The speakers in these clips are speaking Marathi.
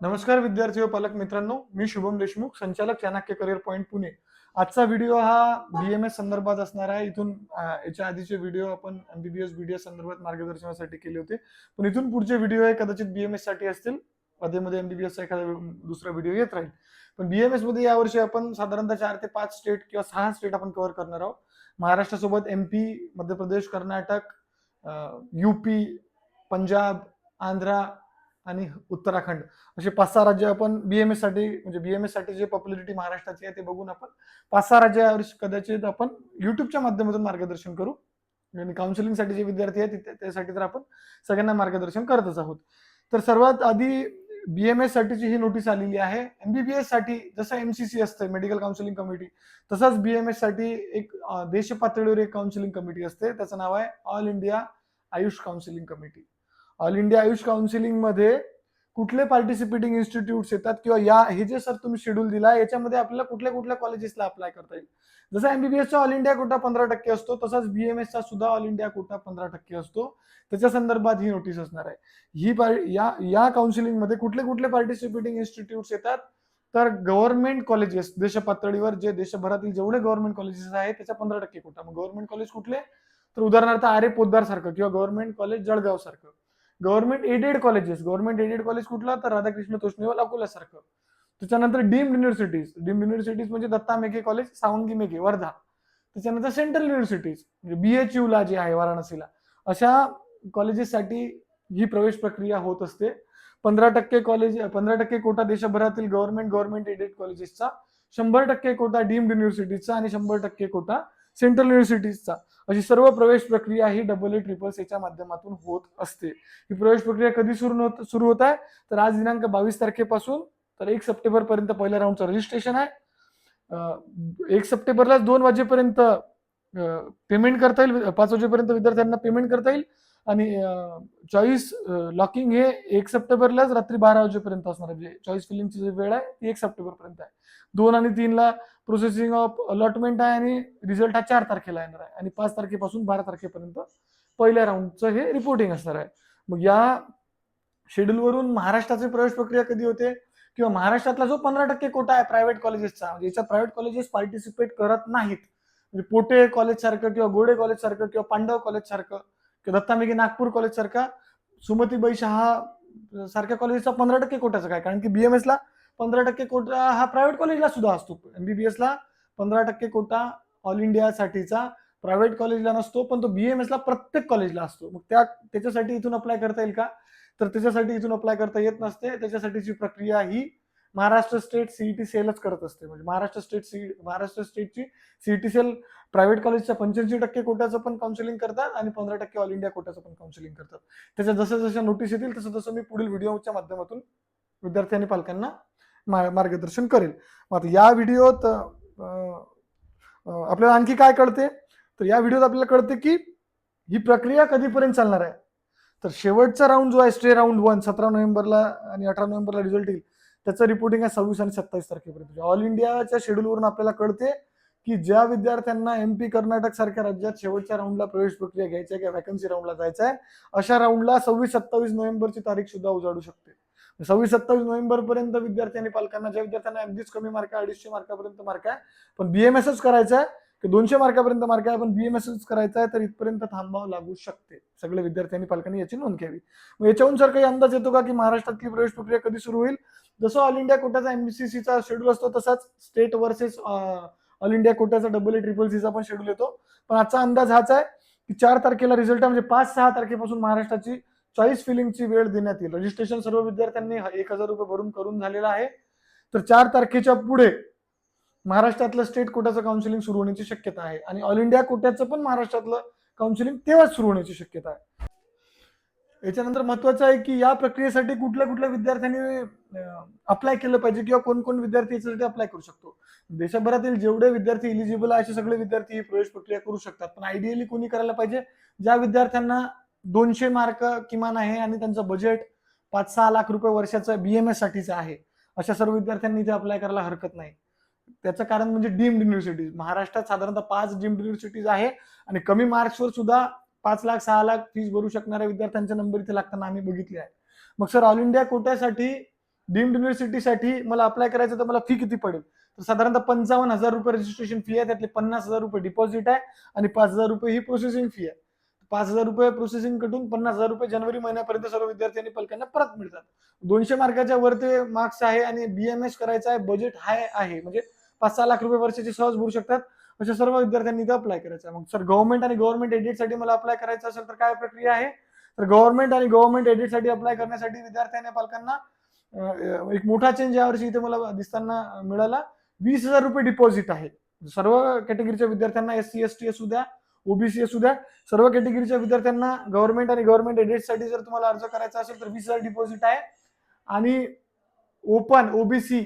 नमस्कार विद्यार्थी व पालक मित्रांनो मी शुभम देशमुख संचालक चाणक्य करिअर पॉईंट पुणे. आजचा व्हिडिओ हा बीएमएस संदर्भात असणार आहे. इथून याच्या आधीचे व्हिडिओ आपण एमबीबीएस बीडीएस संदर्भात मार्गदर्शनासाठी केले होते. पण इथून पुढचे व्हिडिओ हे कदाचित बीएमएससाठी असतील. मध्ये मध्ये एमबीबीएसचा एखादा दुसरा व्हिडिओ येत राहील. पण बीएमएसमध्ये यावर्षी आपण साधारणतः चार ते पाच स्टेट किंवा सहा स्टेट आपण कव्हर करणार आहोत. महाराष्ट्रासोबत एमपी मध्य प्रदेश कर्नाटक युपी पंजाब आंध्रा आणि उत्तराखंड. असे पाच सहा राज्य आपण बीएमएससाठी म्हणजे बीएमएससाठी जे पॉप्युलरिटी महाराष्ट्राची आहे ते बघून आपण पाच सहा राज्य यावर्षी कदाचित आपण युट्यूबच्या माध्यमातून मार्गदर्शन करू. आणि काउन्सिलिंगसाठी जे विद्यार्थी आहेत त्यासाठी तर आपण सगळ्यांना मार्गदर्शन करतच आहोत. तर सर्वात आधी बीएमएस साठीची ही नोटीस आलेली आहे. एमबीबीएससाठी जसं एमसीसी असते मेडिकल काउन्सिलिंग कमिटी तसंच बीएमएससाठी एक देश पातळीवर एक काउन्सिलिंग कमिटी असते. त्याचं नाव आहे all India Ayush counselling committee all India Ayush काउन्सिलिंगमध्ये कुठले पार्टिसिपेटिंग इन्स्टिट्यूट्स येतात किंवा या हे जे सर तुम्ही शेड्यूल दिला याच्यामध्ये आपल्याला कुठल्या कुठल्या कॉलेजेसला अप्लाय करता येईल? जसं एमबीबीएसचा ऑल इंडिया कोटा पंधरा टक्के असतो तसाच बीएमएसचा सुद्धा ऑल इंडिया कोटा पंधरा टक्के असतो. त्याच्या संदर्भात ही नोटीस असणार आहे. ही या या कुठले कुठले पार्टिसिपेटिंग इन्स्टिट्यूट्स येतात? तर गव्हर्नमेंट कॉलेजेस देश पातळीवर जे देशभरातील जेवढे गव्हर्नमेंट कॉलेजेस आहेत त्याच्या पंधरा टक्के कोटा. मग गव्हर्नमेंट कॉलेज कुठले? तर उदाहरणार्थ आरे पोद्दार सारखं किंवा गव्हर्नमेंट कॉलेज जळगाव सारखं. Government aided colleges government aided college कुठला? तर राधाकृष्ण तोष्णीवाल अकोल्यासारखं त्याच्यानंतर डीम्ड युनिव्हर्सिटीज. डीम्ड युनिव्हर्सिटीज म्हणजे दत्ता मेघे कॉलेज सावंगी मेघे वर्धा. त्याच्यानंतर सेंट्रल युनिव्हर्सिटीज म्हणजे बीएचयू ला जे आहे वाराणसीला. अशा कॉलेजेससाठी ही प्रवेश प्रक्रिया होत असते. पंधरा टक्के कॉलेज पंधरा टक्के कोटा देशभरातील गव्हर्नमेंट गव्हर्नमेंट एडेड कॉलेजेसचा शंभर टक्के कोटा डीम्ड युनिव्हर्सिटीजचा आणि शंभर टक्के कोटा सेंट्रल युनिव्हर्सिटीजचा. अशी सर्व प्रवेश प्रक्रिया ही डबल ए ट्रिपल सीच्या माध्यमातून होत असते. ही प्रवेश प्रक्रिया कधी सुरू होत सुरू होत आहे? तर आज दिनांक बावीस तारखेपासून तर एक सप्टेंबर पर्यंत पहिल्या राऊंडचं रजिस्ट्रेशन आहे. एक सप्टेंबरला दोन वाजेपर्यंत पेमेंट करता येईल पाच वाजेपर्यंत विद्यार्थ्यांना पेमेंट करता येईल. आणि चॉईस लॉकिंग हे एक सप्टेंबरलाच रात्री बारा वाजेपर्यंत असणार आहे. म्हणजे चॉईस फिलिंगची जी वेळ आहे ती एक सप्टेंबर पर्यंत आहे. दोन आणि तीनला प्रोसेसिंग ऑफ अलॉटमेंट आहे आणि रिझल्ट हा चार तारखेला येणार आहे. आणि पाच तारखेपासून बारा तारखेपर्यंत पहिल्या राऊंडचं हे रिपोर्टिंग असणार आहे. मग या शेड्यूलवरून महाराष्ट्राची प्रवेश प्रक्रिया कधी होते? किंवा महाराष्ट्रातला जो पंधरा टक्के कोटा आहे प्रायव्हेट कॉलेजेसचा म्हणजे याच्यात प्रायव्हेट कॉलेजेस पार्टिसिपेट करत नाहीत. म्हणजे पोटे कॉलेज सारखं किंवा गोडे कॉलेज सारखं किंवा पांडव कॉलेज सारखं किंवा दत्तामेघे नागपूर कॉलेज सारखा सुमतीबाई शहा सारख्या कॉलेजचा पंधरा टक्के कोटाचा काय? कारण की बीएमएसला पंधरा टक्के कोटा हा प्रायव्हेट कॉलेजला सुद्धा असतो. एमबीबीएस ला पंधरा टक्के कोटा ऑल इंडियासाठीचा प्रायव्हेट कॉलेजला नसतो पण तो बी एम एसला प्रत्येक कॉलेजला असतो. मग त्या त्याच्यासाठी इथून अप्लाय करता येईल का? तर त्याच्यासाठी इथून अप्लाय करता येत नसते. त्याच्यासाठीची प्रक्रिया ही महाराष्ट्र स्टेट सीईटी सेलच करत असते. म्हणजे महाराष्ट्र स्टेट सी महाराष्ट्र स्टेटची सीईटी सेल प्रायव्हेट कॉलेजच्या पंच्याऐंशी टक्के कोट्याचं पण काउन्सिलिंग करतात आणि पंधरा टक्के ऑल इंडिया कोट्याचं पण काउन्सिलिंग करतात. त्याच्या जसं जसं नोटीस येतील तसं तसं मी पुढील व्हिडिओच्या माध्यमातून विद्यार्थी आणि पालकांना मार्गदर्शन करेल. मग आता या व्हिडिओत आपल्याला आणखी काय कळते? तर या व्हिडिओत आपल्याला कळते की ही प्रक्रिया कधीपर्यंत चालणार आहे? तर शेवटचा राऊंड जो आहे स्टे राऊंड वन सतरा नोव्हेंबरला आणि अठरा नोव्हेंबरला रिझल्ट येईल. त्याचं रिपोर्टिंग आहे सव्वीस आणि सत्तावीस तारखेपर्यंत. ऑल इंडियाच्या शेड्यूलवरून आपल्याला कळते की ज्या विद्यार्थ्यांना एमपी कर्नाटक सारख्या राज्यात शेवटच्या राऊंडला प्रवेश प्रक्रिया घ्यायची आहे किंवा वॅकन्सी राऊंडला जायचं आहे अशा राऊंडला सव्वीस सत्तावीस नोव्हेंबरची तारीख सुद्धा उजाडू शकते. सव्वीस सत्तावीस नोव्हेंबर पर्यंत विद्यार्थी आणि पालकांना ज्या विद्यार्थ्यांना अगदीच कमी मार्क आहे अडीचशे मार्कापर्यंत मार्क आहे पण बीएमएसच करायचं आहे की दोनशे मार्कापर्यंत मार्क आहे पण बीएमएसच करायचं आहे तर इथपर्यंत थांबावं लागू शकते. सगळे विद्यार्थी आणि पालकांनी याची नोंद घ्यावी. मग याच्याहून सर काही अंदाज येतो का की महाराष्ट्रातली प्रवेश प्रक्रिया कधी सुरू होईल? जसं ऑल इंडिया कोटाचा एमबीसीसीचा शेड्यूल असतो तसाच स्टेट वर्सेस ऑल इंडिया कोटाचा डबल ए ट्रिपल सीचा पण शेड्यूल येतो. पण आजचा अंदाज हाच आहे की चार तारखेला रिझल्ट म्हणजे पाच सहा तारखेपासून महाराष्ट्राची चॉईस फिलिंगची वेळ देण्यात येईल. रजिस्ट्रेशन सर्व विद्यार्थ्यांनी एक हजार रुपये भरून करून झालेलं आहे. तर चार तारखेच्या पुढे महाराष्ट्रातलं स्टेट कोटाचं काउन्सिलिंग सुरू होण्याची शक्यता आहे. आणि ऑल इंडिया कोट्याचं पण महाराष्ट्रातलं काउन्सिलिंग तेव्हाच सुरू होण्याची शक्यता आहे. याच्यानंतर महत्वाचं आहे की या प्रक्रियेसाठी कुठल्या कुठल्या विद्यार्थ्यांनी अप्लाय केलं पाहिजे किंवा कोण कोण विद्यार्थी याच्यासाठी अप्लाय करू शकतो. देशभरातील जेवढे विद्यार्थी इलिजिबल आहे असे सगळे विद्यार्थी ही प्रवेश प्रक्रिया करू शकतात. पण आयडियली कोणी करायला पाहिजे? ज्या विद्यार्थ्यांना दोनशे मार्क किमान आहे आणि त्यांचं बजेट पाच सहा लाख रुपये वर्षाचं बीएमएस साठीचं आहे. अशा सर्व विद्यार्थ्यांनी इथे अप्लाय करायला हरकत नाही. त्याचं कारण म्हणजे डीम्ड युनिव्हर्सिटीज महाराष्ट्रात साधारणतः पाच डीम्ड युनिव्हर्सिटीज आहे आणि कमी मार्क्सवर सुद्धा पाच लाख सहा लाख फीस भरू शकणाऱ्या विद्यार्थ्यांचे नंबर इथे लागताना आम्ही बघितले आहे. मग सर ऑल इंडिया कोट्यासाठी डीम्ड युनिव्हर्सिटीसाठी मला अप्लाय करायचं तर मला फी किती पडेल? तर साधारणतः पंचावन्न हजार रुपये रजिस्ट्रेशन फी आहे त्यातले पन्नास हजार रुपये डिपॉझिट आहे आणि पाच हजार रुपये ही प्रोसेसिंग फी आहे. पाच हजार रुपये प्रोसेसिंग कटून पन्नास हजार रुपये जानेवारी महिन्यापर्यंत सर्व विद्यार्थी आणि पालकांना परत मिळतात. दोनशे मार्काच्या वर ते मार्क्स आहे आणि बीएमएस करायचं आहे बजेट हाय आहे. म्हणजे पाच सहा लाख रुपये वर्षाचे सहज भरू शकतात. अशा सर्व विद्यार्थ्यांनी इथं अप्लाय करायचं आहे. मग सर गव्हर्नमेंट आणि गव्हर्नमेंट एडिटसाठी मला अप्लाय करायचं असेल तर काय प्रक्रिया आहे? तर गव्हर्नमेंट आणि गव्हर्नमेंट एडिटसाठी अप्लाय करण्यासाठी विद्यार्थ्यांनी पालकांना एक मोठा चेंज यावर्षी इथे मला दिसताना मिळाला. वीस हजार रुपये डिपॉझिट आहे. सर्व कॅटेगरीच्या विद्यार्थ्यांना एस सी एस टी असू द्या ओबीसी असू द्या सर्व कॅटेगरीच्या विद्यार्थ्यांना गव्हर्नमेंट आणि गव्हर्नमेंट एडेडसाठी जर तुम्हाला अर्ज करायचा असेल तर वीस हजार डिपॉझिट आहे. आणि ओपन ओबीसी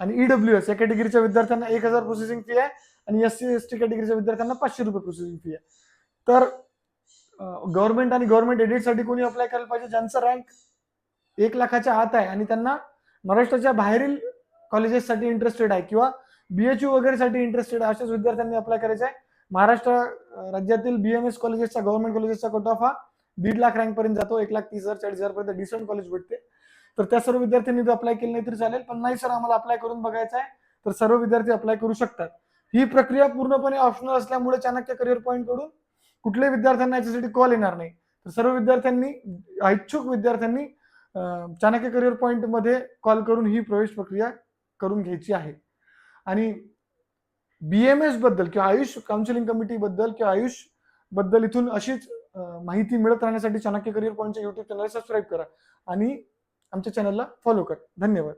आणि ईडब्ल्यू एस या कॅटेगरीच्या विद्यार्थ्यांना एक हजार प्रोसेसिंग फी आहे आणि एस सी एस टी कॅटेगरीच्या विद्यार्थ्यांना पाचशे रुपये प्रोसेसिंग फी आहे. तर गव्हर्नमेंट आणि गव्हर्नमेंट एडेडसाठी कोणी अप्लाय करायला पाहिजे? ज्यांचा रँक एक लाखाच्या आत आहे आणि त्यांना महाराष्ट्राच्या बाहेरील कॉलेजेससाठी इंटरेस्टेड आहे किंवा बीएचयू वगैरेसाठी इंटरेस्टेड आहे अशाच विद्यार्थ्यांनी अप्लाय करायचं आहे. महाराष्ट्र अं, राज्यातील बीएमएस कॉलेजेसचा गव्हर्नमेंट कॉलेजेसचा कट ऑफ हा दीड लाख रँक पर्यंत जातो. एक लाख तीस हजार चाळीस हजार पर्यंत डिसेंट कॉलेज भेटते. तर त्या सर्व विद्यार्थ्यांनी अप्लाय केलं नाही तरी चालेल पण नाही सर आम्हाला अप्लाय करून बघायचं आहे तर सर्व विद्यार्थी अप्लाय करू शकतात. ही प्रक्रिया पूर्णपणे ऑप्शनल असल्यामुळे चाणक्य करिअर पॉईंटकडून कुठल्याही विद्यार्थ्यांना याच्यासाठी कॉल येणार नाही. तर सर्व विद्यार्थ्यांनी इच्छुक विद्यार्थ्यांनी चाणक्य करिअर पॉईंटमध्ये कॉल करून ही प्रवेश प्रक्रिया करून घ्यायची आहे. आणि बीएमएसबद्दल किंवा आयुष काउन्सिलिंग कमिटी बद्दल किंवा आयुषबद्दल इथून अशीच माहिती मिळत राहण्यासाठी चाणक्य करिअर पॉईंटच्या युट्यूब चॅनल सबस्क्राईब करा. आणि आमच्या चॅनलला फॉलो करा. धन्यवाद.